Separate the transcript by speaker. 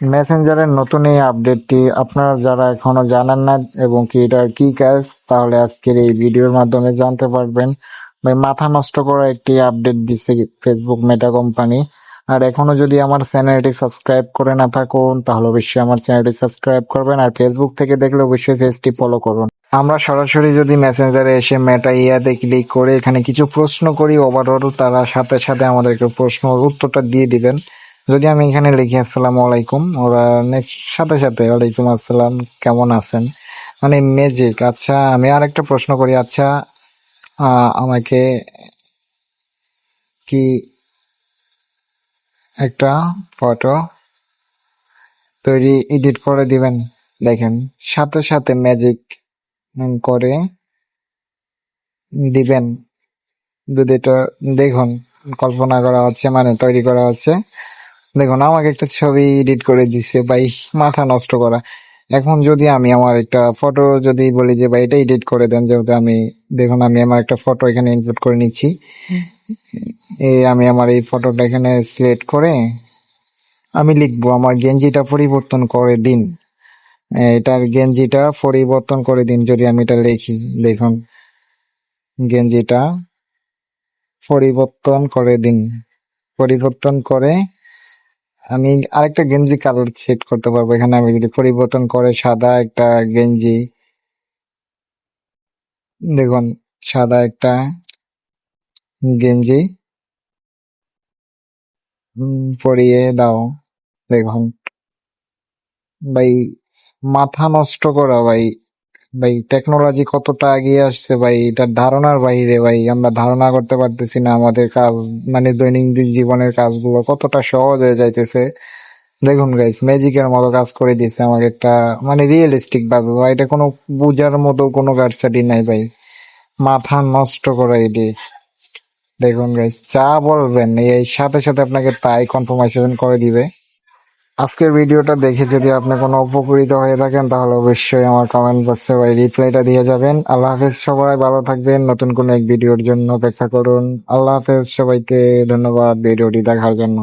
Speaker 1: মেসেঞ্জারের নতুন এই আপডেটটি আপনারা যারা এখনও জানেন না এবং কি এটার কি কাজ, তাহলে আজকের এই ভিডিওর মাধ্যমে জানতে পারবেন। ভাই, মাথা নষ্ট করা একটি আপডেট দিচ্ছে ফেসবুক মেটা কোম্পানি আর এখনও যদি আমার চ্যানেলটি সাবস্ক্রাইব করে না থাকুন, তাহলে অবশ্যই আমার চ্যানেলটি সাবস্ক্রাইব করবেন আর ফেসবুক থেকে দেখলে অবশ্যই পেজটি ফলো করুন। আমরা সরাসরি যদি মেসেঞ্জারে এসে মেটা ইয়াতে ক্লিক করে এখানে কিছু প্রশ্ন করি ওভারঅল তারা সাথে সাথে আমাদেরকে প্রশ্ন উত্তরটা দিয়ে দিবেন। যদি আমি এখানে লিখি, আসসালামু আলাইকুম ওরা নেক্সট সাথে সাথে, ওয়ালাইকুম আসসালাম কেমন আছেন? মানে ম্যাজিক আচ্ছা আমি আরেকটা প্রশ্ন করি। আচ্ছা আমাকে কি একটা ফটো তৈরি এডিট করে দিবেন? দেখেন, সাথে সাথে ম্যাজিক করে দিবেন। যদি এটা দেখুন, কল্পনা করা হচ্ছে মানে তৈরি করা হচ্ছে। দেখুন, আমাকে একটা ছবি এডিট করে দিছে, ভাই, মাথা নষ্ট করা। এখন যদি আমি আমার একটা ফটো যদি বলি যে, ভাই, এটা এডিট করে দেন, যেহেতু আমি, দেখুন, আমি আমার একটা ফটো এখানে ইনপুট করে নিচ্ছি। এই আমি আমার এই ফটোটা এখানে সিলেক্ট করে, আমি লিখব, আমার গেঞ্জিটা পরিবর্তন করে দিন। এটার গেঞ্জিটা পরিবর্তন করে দিন, যদি আমি এটা লিখি। দেখুন, গেঞ্জিটা পরিবর্তন করে দিন। পরিবর্তন করে আমি আরেকটা গেঞ্জি কালার সেট করতে পারব। এখানে আমি যদি পরিবর্তন করে সাদা একটা গেঞ্জি, দেখুন, সাদা একটা গেঞ্জি পরিয়ে দাও, দেখুন। ভাই, মাথা নষ্ট করা ভাই। ভাই টেকনোলজি কতটা এগিয়ে আসছে ভাই, এটার ধারণার বাইরে ভাই, আমরা ধারণা করতে পারতেছি না আমাদের কাজ মানে দৈনন্দিন জীবনের কাজগুলো কতটা সহজ হয়ে যাইতেছে। দেখুন গাইস ম্যাজিকের মতো কাজ করে দিয়েছে আমাকে একটা মানে রিয়েলিস্টিক ভাবে ভাই, এটা কোনো বুঝার মতো কোনো গার্সাটি নাই ভাই। মাথা নষ্ট করা এটি। দেখুন গাইস যা বলবেন, এই সাথে সাথে আপনাকে তাই কনফার্মেশন করে দিবে। আজকের ভিডিওটা দেখে যদি আপনি কোনো উপকৃত হয়ে থাকেন, তাহলে অবশ্যই আমার কমেন্ট বক্সে ওই রিপ্লাইটা দিয়ে যাবেন। আল্লাহ হাফেজ, সবাই ভালো থাকবেন। নতুন কোনো এক ভিডিওর জন্য অপেক্ষা করুন। আল্লাহ হাফেজ, সবাইকে ধন্যবাদ ভিডিওটি দেখার জন্য।